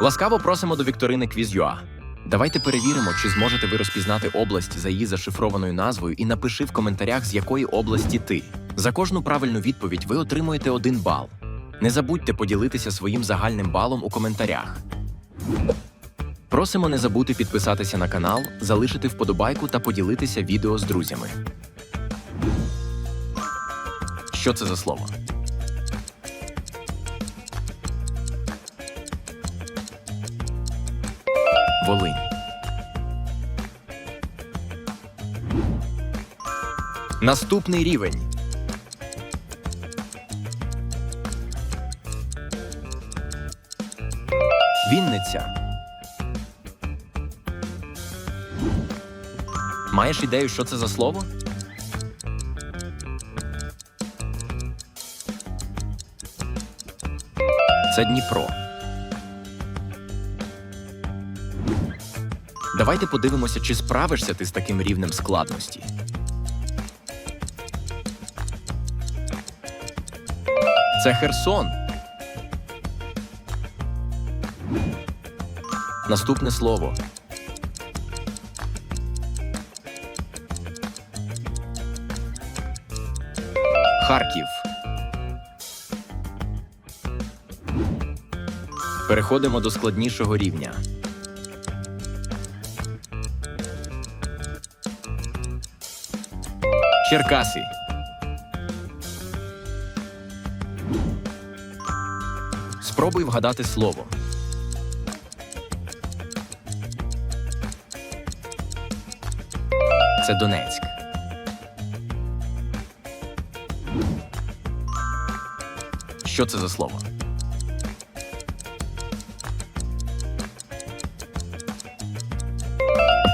Ласкаво просимо до вікторини Quiz.ua. Давайте перевіримо, чи зможете ви розпізнати область за її зашифрованою назвою і напиши в коментарях, з якої області ти. За кожну правильну відповідь ви отримуєте один бал. Не забудьте поділитися своїм загальним балом у коментарях. Просимо не забути підписатися на канал, залишити вподобайку та поділитися відео з друзями. Що це за слово? Волинь. Наступний рівень. Вінниця. Маєш ідею, що це за слово? Це Дніпро. Давайте подивимося, чи справишся ти з таким рівнем складності. Це Херсон. Наступне слово. Харків. Переходимо до складнішого рівня. Черкаси. Спробуй вгадати слово. Це Донецьк. Що це за слово?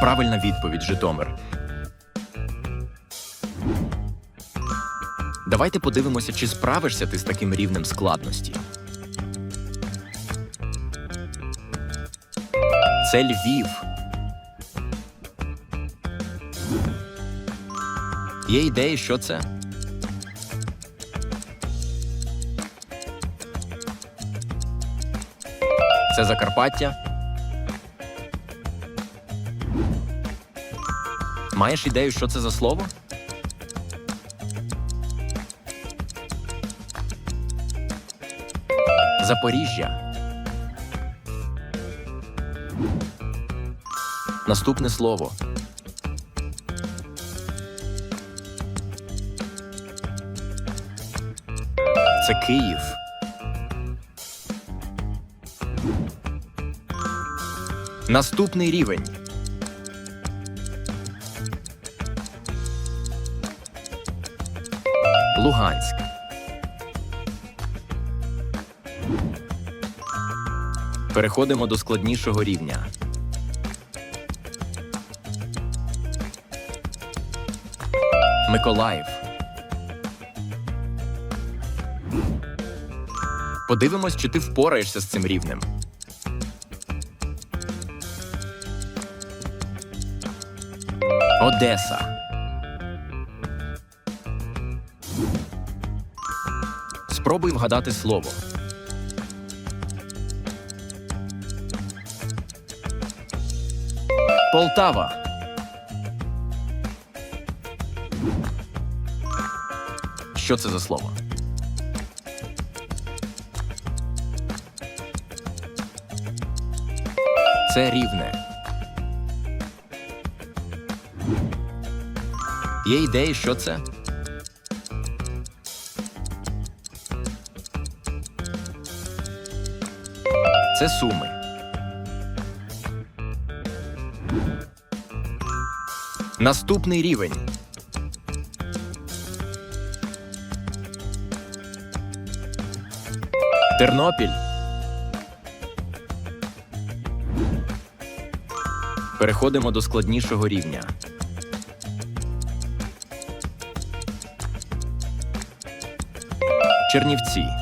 Правильна відповідь, Житомир. Давайте подивимося, чи справишся ти з таким рівнем складності. Це Львів. Є ідеї, що це? Це Закарпаття. Маєш ідею, що це за слово? Запоріжжя. Наступне слово. Це Київ. Наступний рівень. Луганськ. Переходимо до складнішого рівня. Миколаїв. Подивимось, чи ти впораєшся з цим рівнем. Одеса. Спробуй вгадати слово. Полтава. Що це за слово? Це рівне. Є ідеї, що це? Це суми. Наступний рівень. Тернопіль. Переходимо до складнішого рівня. Чернівці.